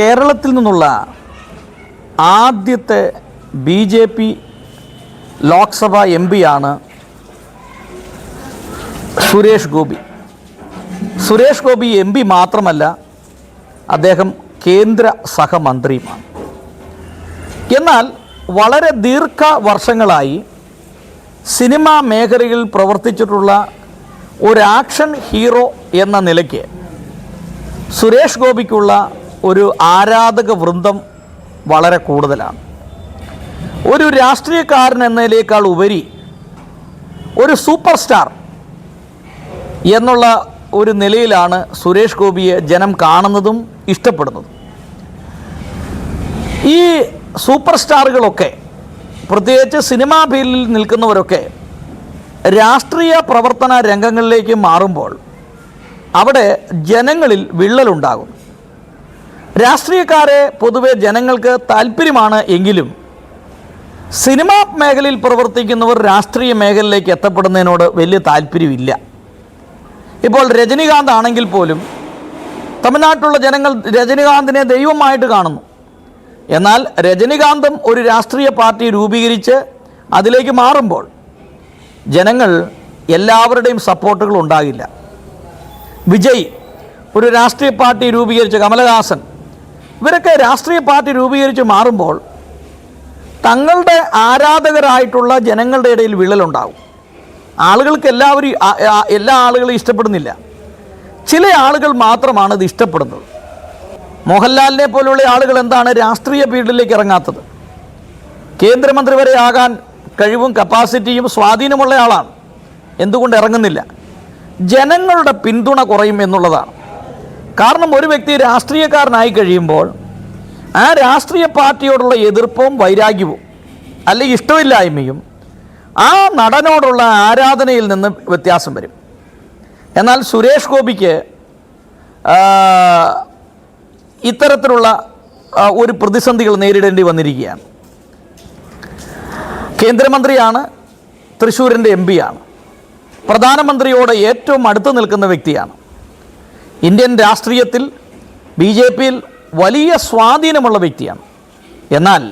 കേരളത്തിൽ നിന്നുള്ള ആദ്യത്തെ B J P Lok Sabha M പിയാണ് സുരേഷ് ഗോപി. സുരേഷ് ഗോപി എം പി മാത്രമല്ല അദ്ദേഹം കേന്ദ്ര സഹമന്ത്രിയുമാണ്. എന്നാൽ വളരെ ദീർഘ വർഷങ്ങളായി സിനിമാ മേഖലയിൽ പ്രവർത്തിച്ചിട്ടുള്ള ഒരു ആക്ഷൻ ഹീറോ എന്ന നിലയ്ക്ക് സുരേഷ് ഗോപിക്കുള്ള ഒരു ആരാധക വൃന്ദം വളരെ കൂടുതലാണ്. ഒരു രാഷ്ട്രീയക്കാരൻ എന്നതിനേക്കാൾ ഉപരി ഒരു സൂപ്പർ സ്റ്റാർ എന്നുള്ള ഒരു നിലയിലാണ് സുരേഷ് ഗോപിയെ ജനം കാണുന്നതും ഇഷ്ടപ്പെടുന്നതും. ഈ സൂപ്പർ സ്റ്റാറുകളൊക്കെ പ്രത്യേകിച്ച് സിനിമാ ഫീൽഡിൽ നിൽക്കുന്നവരൊക്കെ രാഷ്ട്രീയ പ്രവർത്തന രംഗങ്ങളിലേക്ക് മാറുമ്പോൾ അവിടെ ജനങ്ങളിൽ വിള്ളലുണ്ടാകും രാഷ്ട്രീയക്കാരെ പൊതുവെ ജനങ്ങൾക്ക് താല്പര്യമാണ് എങ്കിലും സിനിമാ മേഖലയിൽ പ്രവർത്തിക്കുന്നവർ രാഷ്ട്രീയ മേഖലയിലേക്ക് എത്തപ്പെടുന്നതിനോട് വലിയ താല്പര്യമില്ല. ഇപ്പോൾ രജനീകാന്ത് ആണെങ്കിൽ പോലും തമിഴ്നാട്ടിലുള്ള ജനങ്ങൾ രജനീകാന്തിനെ ദൈവമായിട്ട് കാണുന്നു. എന്നാൽ രജനീകാന്തും ഒരു രാഷ്ട്രീയ പാർട്ടി രൂപീകരിച്ച് അതിലേക്ക് മാറുമ്പോൾ ജനങ്ങൾ എല്ലാവരുടെയും സപ്പോർട്ടുകൾ ഉണ്ടാകില്ല. വിജയ് ഒരു രാഷ്ട്രീയ പാർട്ടി രൂപീകരിച്ച് കമലഹാസൻ ഇവരൊക്കെ രാഷ്ട്രീയ പാർട്ടി രൂപീകരിച്ച് മാറുമ്പോൾ തങ്ങളുടെ ആരാധകരായിട്ടുള്ള ജനങ്ങളുടെ ഇടയിൽ വിള്ളലുണ്ടാകും ആളുകൾക്ക് എല്ലാവരും എല്ലാ ആളുകളും ഇഷ്ടപ്പെടുന്നില്ല. ചില ആളുകൾ മാത്രമാണ് ഇത് ഇഷ്ടപ്പെടുന്നത്. മോഹൻലാലിനെ പോലുള്ള ആളുകൾ എന്താണ് രാഷ്ട്രീയ ഫീൽഡിലേക്ക് ഇറങ്ങാത്തത്? കേന്ദ്രമന്ത്രി വരെ ആകാൻ കഴിവും കപ്പാസിറ്റിയും സ്വാധീനമുള്ള ആളാണ്. എന്തുകൊണ്ട് ഇറങ്ങുന്നില്ല? ജനങ്ങളുടെ പിന്തുണ കുറയും എന്നുള്ളതാണ്. കാരണം ഒരു വ്യക്തി രാഷ്ട്രീയക്കാരനായി കഴിയുമ്പോൾ ആ രാഷ്ട്രീയ പാർട്ടിയോടുള്ള എതിർപ്പും വൈരാഗ്യവും അല്ലെങ്കിൽ ഇഷ്ടമില്ലായ്മയും ആ നടനോടുള്ള ആരാധനയിൽ നിന്ന് വ്യത്യാസം വരും. എന്നാൽ സുരേഷ് ഗോപിക്ക് ഇത്തരത്തിലുള്ള ഒരു പ്രതിസന്ധികൾ നേരിടേണ്ടി വന്നിരിക്കുകയാണ്. കേന്ദ്രമന്ത്രിയാണ് തൃശ്ശൂരിന്റെ എം പിയാണ് പ്രധാനമന്ത്രിയോട് ഏറ്റവും അടുത്ത് നിൽക്കുന്ന വ്യക്തിയാണ്. ഇന്ത്യൻ രാഷ്ട്രീയത്തിൽ ബി ജെ പിയിൽ വലിയ സ്വാധീനമുള്ള വ്യക്തിയാണ്. എന്നാൽ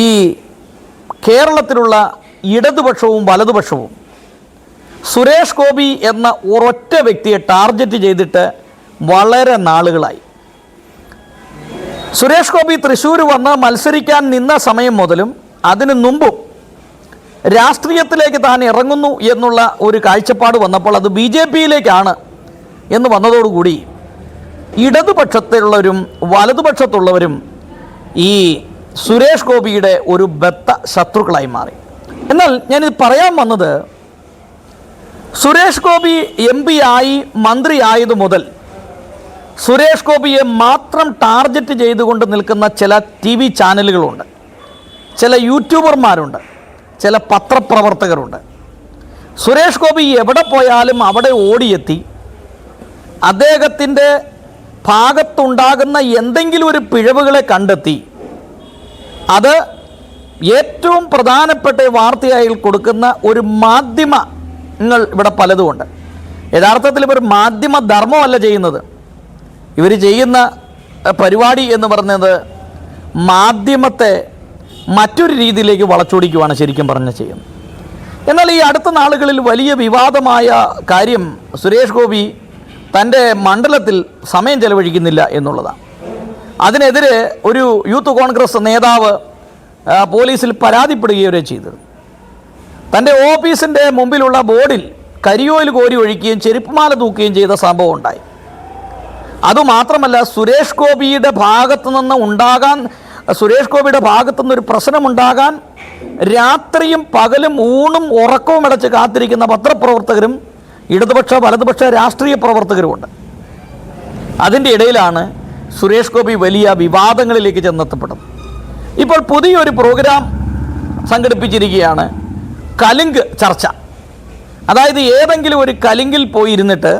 ഈ കേരളത്തിലുള്ള ഇടതുപക്ഷവും വലതുപക്ഷവും സുരേഷ് ഗോപി എന്ന ഒരൊറ്റ വ്യക്തിയെ ടാർഗറ്റ് ചെയ്തിട്ട് വളരെ നാളുകളായി. സുരേഷ് ഗോപി തൃശ്ശൂർ വന്ന് മത്സരിക്കാൻ നിന്ന സമയം മുതലും അതിനു മുമ്പും രാഷ്ട്രീയത്തിലേക്ക് താൻ ഇറങ്ങുന്നു എന്നുള്ള ഒരു കാഴ്ചപ്പാട് വന്നപ്പോൾ അത് ബി ജെ പിയിലേക്കാണ് എന്ന് വന്നതോടുകൂടി ഇടതുപക്ഷത്തിലുള്ളവരും വലതുപക്ഷത്തുള്ളവരും ഈ സുരേഷ് ഗോപിയുടെ ഒരു ബത്ത ശത്രുക്കളായി മാറി. എന്നാൽ ഞാനിത് പറയാൻ വന്നത് സുരേഷ് ഗോപി എം പി ആയി മന്ത്രിയായതു മുതൽ സുരേഷ് ഗോപിയെ മാത്രം ടാർഗറ്റ് ചെയ്തുകൊണ്ട് നിൽക്കുന്ന ചില ടി വി ചാനലുകളുണ്ട്. ചില യൂട്യൂബർമാരുണ്ട്. ചില പത്രപ്രവർത്തകരുണ്ട്. സുരേഷ് ഗോപി എവിടെ പോയാലും അവിടെ ഓടിയെത്തി അദ്ദേഹത്തിന്റെ ഭാഗത്തുണ്ടാകുന്ന എന്തെങ്കിലും ഒരു പിഴവുകളെ കണ്ടെത്തി. അത് ഏറ്റവും പ്രധാനപ്പെട്ട വാർത്തയായി കൊടുക്കുന്ന ഒരു മാധ്യമങ്ങൾ ഇവിടെ പലതുമുണ്ട്. യഥാർത്ഥത്തിൽ ഇവർ മാധ്യമ ധർമ്മമല്ല ചെയ്യുന്നത്. ഇവർ ചെയ്യുന്ന പരിപാടി എന്ന് പറയുന്നത് മാധ്യമത്തെ മറ്റൊരു രീതിയിലേക്ക് വളച്ചൊടിക്കുവാണ് ശരിക്കും പറഞ്ഞ് ചെയ്യുന്നത്. എന്നാൽ ഈ അടുത്ത നാളുകളിൽ വലിയ വിവാദമായ കാര്യം സുരേഷ് ഗോപി തന്റെ മണ്ഡലത്തിൽ സമയം ചെലവഴിക്കുന്നില്ല എന്നുള്ളതാണ്. അതിനെതിരെ ഒരു യൂത്ത് കോൺഗ്രസ് നേതാവ് പോലീസിൽ പരാതിപ്പെടുകയോ ചെയ്തത്. തന്റെ ഓഫീസിന്റെ മുമ്പിലുള്ള ബോർഡിൽ കരിയോയിൽ കോരി ഒഴിക്കുകയും ചെരുപ്പുമാല തൂക്കുകയും ചെയ്ത സംഭവം ഉണ്ടായി. അതുമാത്രമല്ല സുരേഷ് ഗോപിയുടെ ഭാഗത്തു നിന്ന് ഉണ്ടാകാൻ സുരേഷ് ഗോപിയുടെ ഭാഗത്തു നിന്നൊരു പ്രശ്നമുണ്ടാകാൻ രാത്രിയും പകലും ഊണും ഉറക്കവും അടച്ച് കാത്തിരിക്കുന്ന പത്രപ്രവർത്തകരും ഇടതുപക്ഷ വലതുപക്ഷ രാഷ്ട്രീയ പ്രവർത്തകരുമുണ്ട്. അതിന്റെ ഇടയിലാണ് സുരേഷ് ഗോപി വലിയ വിവാദങ്ങളിലേക്ക് ചെന്നെത്തപ്പെടുന്നത്. ഇപ്പോൾ പുതിയൊരു പ്രോഗ്രാം സംഘടിപ്പിച്ചിരിക്കുകയാണ് കലിങ്ക് ചർച്ച. അതായത് ഏതെങ്കിലും ഒരു കലിങ്കിൽ പോയിരുന്നിട്ട്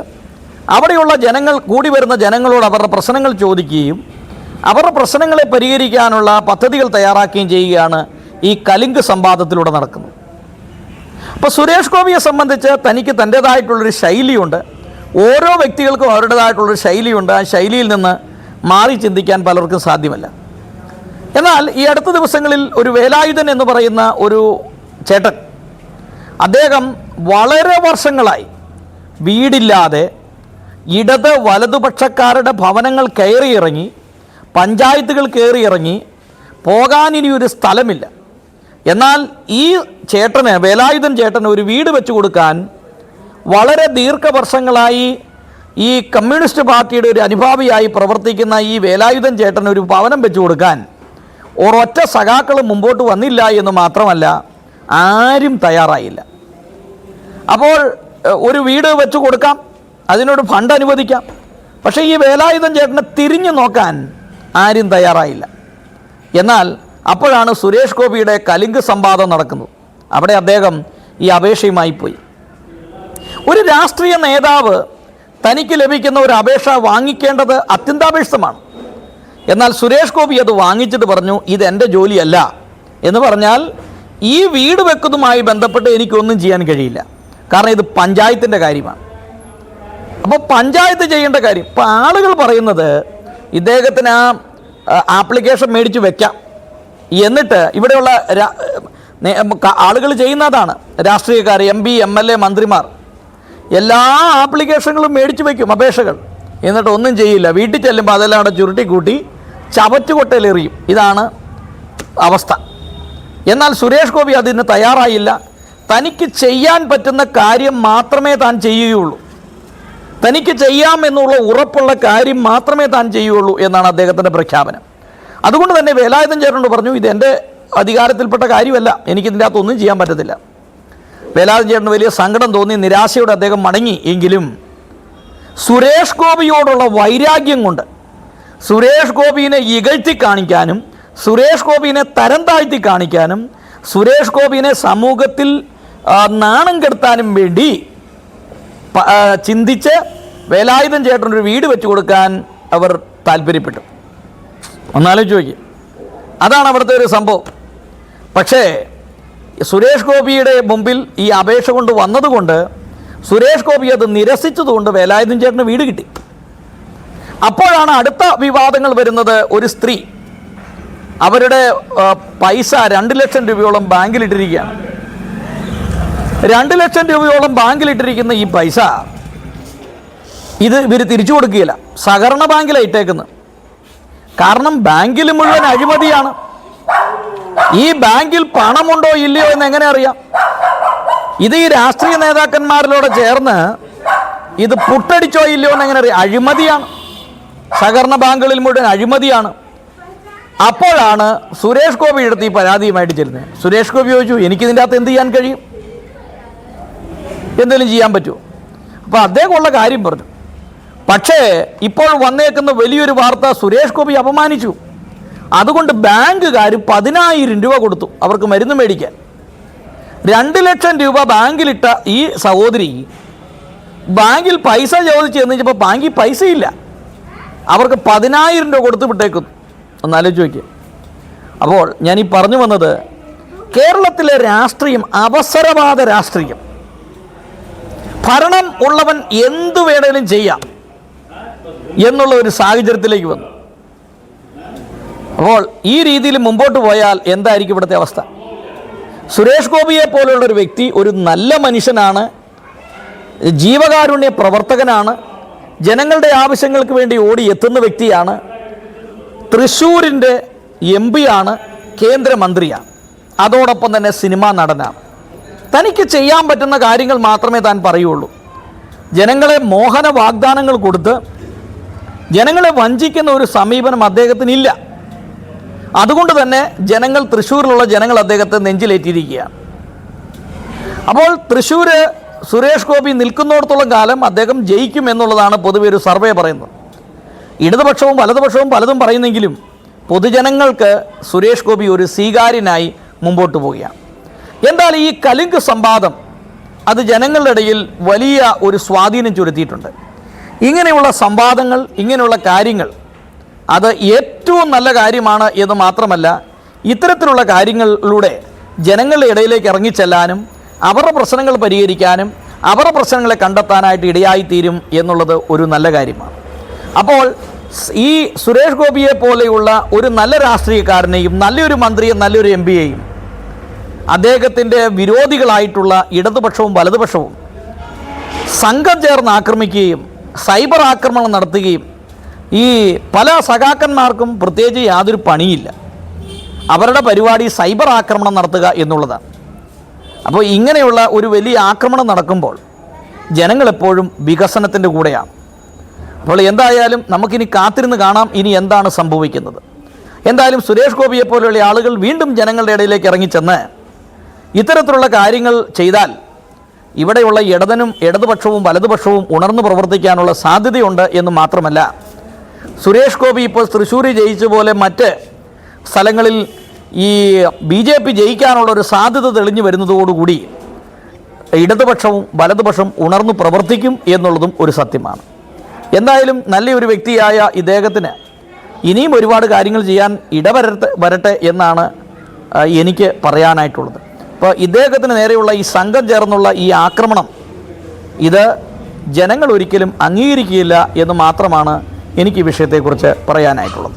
അവിടെയുള്ള ജനങ്ങൾ കൂടി വരുന്ന ജനങ്ങളോട് അവരുടെ പ്രശ്നങ്ങൾ ചോദിക്കുകയും അവരുടെ പ്രശ്നങ്ങളെ പരിഹരിക്കാനുള്ള പദ്ധതികൾ തയ്യാറാക്കുകയും ചെയ്യുകയാണ് ഈ കലിങ്ക് സംവാദത്തിലൂടെ നടക്കുന്നത്. അപ്പോൾ സുരേഷ് ഗോപിയെ സംബന്ധിച്ച് തനിക്ക് തന്റേതായിട്ടുള്ളൊരു ശൈലിയുണ്ട്. ഓരോ വ്യക്തികൾക്കും അവരുടേതായിട്ടുള്ളൊരു ശൈലിയുണ്ട്. ആ ശൈലിയിൽ നിന്ന് മാറി ചിന്തിക്കാൻ പലർക്കും സാധ്യമല്ല. എന്നാൽ ഈ അടുത്ത ദിവസങ്ങളിൽ ഒരു വേലായുധൻ എന്ന് പറയുന്ന ഒരു ചേട്ടൻ അദ്ദേഹം വളരെ വർഷങ്ങളായി വീടില്ലാതെ ഇടത് വലതുപക്ഷക്കാരുടെ ഭവനങ്ങൾ കയറിയിറങ്ങി പഞ്ചായത്തുകൾ കയറിയിറങ്ങി പോകാനിനി ഒരു സ്ഥലമില്ല. എന്നാൽ ഈ ചേട്ടന് വേലായുധൻ ചേട്ടന് ഒരു വീട് വെച്ചു കൊടുക്കാൻ വളരെ ദീർഘവർഷങ്ങളായി ഈ കമ്മ്യൂണിസ്റ്റ് പാർട്ടിയുടെ ഒരു അനുഭാവിയായി പ്രവർത്തിക്കുന്ന ഈ വേലായുധൻ ചേട്ടന് ഒരു ഭവനം വെച്ചു കൊടുക്കാൻ ഒരൊറ്റ സഖാക്കൾ മുമ്പോട്ട് വന്നില്ല എന്ന് മാത്രമല്ല ആരും തയ്യാറായില്ല. അപ്പോൾ ഒരു വീട് വെച്ചു കൊടുക്കാം അതിനോട് ഫണ്ട് അനുവദിക്കാം. പക്ഷേ ഈ വേലായുധൻ ചേട്ടനെ തിരിഞ്ഞു നോക്കാൻ ആരും തയ്യാറായില്ല. എന്നാൽ അപ്പോഴാണ് സുരേഷ് ഗോപിയുടെ കലിംഗ് സംവാദം നടക്കുന്നത്. അവിടെ അദ്ദേഹം ഈ അപേക്ഷയുമായി പോയി. ഒരു രാഷ്ട്രീയ നേതാവ് തനിക്ക് ലഭിക്കുന്ന ഒരു അപേക്ഷ വാങ്ങിക്കേണ്ടത് അത്യന്താപേക്ഷിതമാണ്. എന്നാൽ സുരേഷ് ഗോപി അത് വാങ്ങിച്ചിട്ട് പറഞ്ഞു ഇത് എന്റെ ജോലിയല്ല. എന്ന് പറഞ്ഞാൽ ഈ വീട് വെക്കുന്നതുമായി ബന്ധപ്പെട്ട് എനിക്കൊന്നും ചെയ്യാൻ കഴിയില്ല. കാരണം ഇത് പഞ്ചായത്തിന്റെ കാര്യമാണ്. അപ്പോൾ പഞ്ചായത്ത് ചെയ്യേണ്ട കാര്യം. ഇപ്പോൾ ആളുകൾ പറയുന്നത് ഇദ്ദേഹത്തിന് ആ ആപ്ലിക്കേഷൻ മേടിച്ച് വെക്കാം. എന്നിട്ട് ഇവിടെയുള്ള ആളുകൾ ചെയ്യുന്നതാണ് രാഷ്ട്രീയക്കാർ M P M L A മന്ത്രിമാർ. എല്ലാ ആപ്ലിക്കേഷനുകളും മേടിച്ചു വയ്ക്കും അപേക്ഷകൾ. എന്നിട്ട് ഒന്നും ചെയ്യില്ല. വീട്ടിൽ ചെല്ലുമ്പോൾ അതെല്ലാം അവിടെ ചുരുട്ടി കൂട്ടി ചവറ്റുകൊട്ടയിലെറിയും ഇതാണ് അവസ്ഥ. എന്നാൽ സുരേഷ് ഗോപി അതിന് തയ്യാറായില്ല. തനിക്ക് ചെയ്യാൻ പറ്റുന്ന കാര്യം മാത്രമേ താൻ ചെയ്യുകയുള്ളൂ. തനിക്ക് ചെയ്യാമെന്നുള്ള ഉറപ്പുള്ള കാര്യം മാത്രമേ താൻ ചെയ്യുകയുള്ളൂ എന്നാണ് അദ്ദേഹത്തിന്റെ പ്രഖ്യാപനം. അതുകൊണ്ട് തന്നെ വേലായുധൻ ചേട്ടനോട് പറഞ്ഞു ഇത് എന്റെ അധികാരത്തിൽപ്പെട്ട കാര്യമല്ല. എനിക്കിതിന്റെ അകത്തൊന്നും ചെയ്യാൻ പറ്റത്തില്ല. വേലായുധൻ ചേട്ടന് വലിയ സങ്കടം തോന്നി നിരാശയോടെ അദ്ദേഹം മടങ്ങി. എങ്കിലും സുരേഷ് ഗോപിയോടുള്ള വൈരാഗ്യം കൊണ്ട് സുരേഷ് ഗോപിയെ ഇകഴ്ത്തി കാണിക്കാനും സുരേഷ് ഗോപിയെ തരം താഴ്ത്തി കാണിക്കാനും സുരേഷ് ഗോപിയെ സമൂഹത്തിൽ നാണം കെടുത്താനും വേണ്ടി ചിന്തിച്ച് വേലായുധൻ ചേട്ടനൊരു വീട് വെച്ചു കൊടുക്കാൻ അവർ താല്പര്യപ്പെട്ടു. ഒന്നാലോചിച്ച് നോക്കി. അതാണ് അവിടുത്തെ ഒരു സംഭവം. പക്ഷേ സുരേഷ് ഗോപിയുടെ മുമ്പിൽ ഈ അപേക്ഷ കൊണ്ട് വന്നതുകൊണ്ട് സുരേഷ് ഗോപി അത് നിരസിച്ചതുകൊണ്ട് വേലായുധൻ ചേട്ടന് വീട് കിട്ടി. അപ്പോഴാണ് അടുത്ത വിവാദങ്ങൾ വരുന്നത് ഒരു സ്ത്രീ. അവരുടെ പൈസ രണ്ട് ലക്ഷം രൂപയോളം ബാങ്കിലിട്ടിരിക്കുകയാണ്. രണ്ട് ലക്ഷം രൂപയോളം ബാങ്കിലിട്ടിരിക്കുന്ന ഈ പൈസ ഇത് ഇവർ തിരിച്ചു കൊടുക്കുകയില്ല. സഹകരണ ബാങ്കിലാണ് കാരണം ബാങ്കിൽ മുഴുവൻ അഴിമതിയാണ്. ഈ ബാങ്കിൽ പണമുണ്ടോ ഇല്ലയോ എന്ന് എങ്ങനെ അറിയാം? ഇത് ഈ രാഷ്ട്രീയ നേതാക്കന്മാരിലൂടെ ചേർന്ന് ഇത് പുട്ടടിച്ചോ ഇല്ലയോ എന്ന് എങ്ങനെ അറിയാം? അഴിമതിയാണ്. സഹകരണ ബാങ്കുകളിൽ മുഴുവൻ അഴിമതിയാണ്. അപ്പോഴാണ് സുരേഷ് ഗോപി എടുത്ത് ഈ പരാതിയുമായിട്ട് ചെല്ലുന്നത്. സുരേഷ് ഗോപി ചോദിച്ചു എനിക്കിതിന്റെ അകത്ത് എന്ത് ചെയ്യാൻ കഴിയും? എന്തെങ്കിലും ചെയ്യാൻ പറ്റുമോ? അപ്പോൾ അദ്ദേഹമുള്ള കാര്യം പറഞ്ഞു. പക്ഷേ ഇപ്പോൾ വന്നേക്കുന്ന വലിയൊരു വാർത്ത സുരേഷ് ഗോപി അപമാനിച്ചു. അതുകൊണ്ട് ബാങ്കുകാർ പതിനായിരം രൂപ കൊടുത്തു അവർക്ക് മരുന്ന് മേടിക്കാൻ. രണ്ട് ലക്ഷം രൂപ ബാങ്കിലിട്ട ഈ സഹോദരി ബാങ്കിൽ പൈസ ചോദിച്ചു എന്ന് വെച്ചപ്പോൾ ബാങ്കിൽ പൈസയില്ല. അവർക്ക് പതിനായിരം രൂപ കൊടുത്ത് വിട്ടേക്കുന്നു. ഒന്നാലോചിച്ച് അപ്പോൾ ഞാൻ ഈ പറഞ്ഞു വന്നത് കേരളത്തിലെ രാഷ്ട്രീയം അവസരവാദ രാഷ്ട്രീയം. ഭരണം ഉള്ളവൻ എന്തു വേണേലും ചെയ്യാം. എന്നുള്ള ഒരു സാഹചര്യത്തിലേക്ക് വന്നു. അപ്പോൾ ഈ രീതിയിൽ മുമ്പോട്ട് പോയാൽ എന്തായിരിക്കും ഇവിടുത്തെ അവസ്ഥ? സുരേഷ് ഗോപിയെ പോലുള്ള ഒരു വ്യക്തി ഒരു നല്ല മനുഷ്യനാണ് ജീവകാരുണ്യ പ്രവർത്തകനാണ് ജനങ്ങളുടെ ആവശ്യങ്ങൾക്ക് വേണ്ടി ഓടി എത്തുന്ന വ്യക്തിയാണ് തൃശ്ശൂരിന്റെ എം പിയാണ് കേന്ദ്രമന്ത്രിയാണ്. അതോടൊപ്പം തന്നെ സിനിമാ നടനാണ്. തനിക്ക് ചെയ്യാൻ പറ്റുന്ന കാര്യങ്ങൾ മാത്രമേ താൻ പറയുള്ളൂ. ജനങ്ങളെ മോഹന വാഗ്ദാനങ്ങൾ കൊടുത്ത് ജനങ്ങളെ വഞ്ചിക്കുന്ന ഒരു സമീപനം അദ്ദേഹത്തിന് ഇല്ല അതുകൊണ്ട് തന്നെ ജനങ്ങൾ തൃശ്ശൂരിലുള്ള ജനങ്ങൾ അദ്ദേഹത്തെ നെഞ്ചിലേറ്റിയിരിക്കുകയാണ് അപ്പോൾ തൃശ്ശൂർ സുരേഷ് ഗോപി നിൽക്കുന്നിടത്തോളം കാലം അദ്ദേഹം ജയിക്കും എന്നുള്ളതാണ് പൊതുവെ ഒരു സർവേ പറയുന്നത്. ഇടതുപക്ഷവും വലതുപക്ഷവും പലതും പറയുന്നെങ്കിലും പൊതുജനങ്ങൾക്ക് സുരേഷ് ഗോപി ഒരു സ്വീകാര്യനായി മുമ്പോട്ട് പോവുകയാണ്. എന്നാൽ ഈ കലിംഗ് സംവാദം അത് ജനങ്ങളുടെ ഇടയിൽ വലിയ ഒരു സ്വാധീനം ചെലുത്തിയിട്ടുണ്ട് ഇങ്ങനെയുള്ള സംവാദങ്ങൾ ഇങ്ങനെയുള്ള കാര്യങ്ങൾ അത് ഏറ്റവും നല്ല കാര്യമാണ് എന്ന് മാത്രമല്ല ഇത്തരത്തിലുള്ള കാര്യങ്ങളിലൂടെ ജനങ്ങളുടെ ഇടയിലേക്ക് ഇറങ്ങിച്ചെല്ലാനും അവരുടെ പ്രശ്നങ്ങൾ പരിഹരിക്കാനും അവരുടെ പ്രശ്നങ്ങളെ കണ്ടെത്താനായിട്ട് ഇടയായിത്തീരും എന്നുള്ളത് ഒരു നല്ല കാര്യമാണ്. അപ്പോൾ ഈ സുരേഷ് ഗോപിയെ പോലെയുള്ള ഒരു നല്ല രാഷ്ട്രീയക്കാരനെയും നല്ലൊരു മന്ത്രിയും നല്ലൊരു എം പിയെയും അദ്ദേഹത്തിന്റെ വിരോധികളായിട്ടുള്ള ഇടതുപക്ഷവും വലതുപക്ഷവും സംഘം ചേർന്ന് ആക്രമിക്കുകയും സൈബർ ആക്രമണം നടത്തുകയും ഈ പല സഖാക്കന്മാർക്കും പ്രത്യേകിച്ച് യാതൊരു പണിയില്ല. അവരുടെ പരിപാടി സൈബർ ആക്രമണം നടത്തുക എന്നുള്ളതാണ്. അപ്പോൾ ഇങ്ങനെയുള്ള ഒരു വലിയ ആക്രമണം നടക്കുമ്പോൾ ജനങ്ങളെപ്പോഴും വികസനത്തിന്റെ കൂടെയാണ്. അപ്പോൾ എന്തായാലും നമുക്കിനി കാത്തിരുന്ന് കാണാം ഇനി എന്താണ് സംഭവിക്കുന്നത്. എന്തായാലും സുരേഷ് ഗോപിയെ പോലെയുള്ള ആളുകൾ വീണ്ടും ജനങ്ങളുടെ ഇടയിലേക്ക് ഇറങ്ങിച്ചെന്ന് ഇത്തരത്തിലുള്ള കാര്യങ്ങൾ ചെയ്താൽ ഇവിടെയുള്ള ഇടതനും ഇടതുപക്ഷവും വലതുപക്ഷവും ഉണർന്നു പ്രവർത്തിക്കാനുള്ള സാധ്യതയുണ്ട് എന്ന് മാത്രമല്ല. സുരേഷ് ഗോപി ഇപ്പോൾ തൃശ്ശൂർ ജയിച്ച പോലെ മറ്റ് സ്ഥലങ്ങളിൽ ഈ ബി ജെ പി ജയിക്കാനുള്ള ഒരു സാധ്യത തെളിഞ്ഞു വരുന്നതോടുകൂടി ഇടതുപക്ഷവും വലതുപക്ഷവും ഉണർന്നു പ്രവർത്തിക്കും എന്നുള്ളതും ഒരു സത്യമാണ്. എന്തായാലും നല്ലൊരു വ്യക്തിയായ ഇദ്ദേഹത്തിന് ഇനിയും ഒരുപാട് കാര്യങ്ങൾ ചെയ്യാൻ ഇടവരട്ടെ വരട്ടെ എന്നാണ് എനിക്ക് പറയാനായിട്ടുള്ളത്. അപ്പോൾ ഇദ്ദേഹത്തിന് നേരെയുള്ള ഈ സംഘം ചേർന്നുള്ള ഈ ആക്രമണം ഇത് ജനങ്ങൾ ഒരിക്കലും അംഗീകരിക്കുകയില്ല എന്ന് മാത്രമാണ് എനിക്ക് ഈ വിഷയത്തെക്കുറിച്ച് പറയാനായിട്ടുള്ളത്.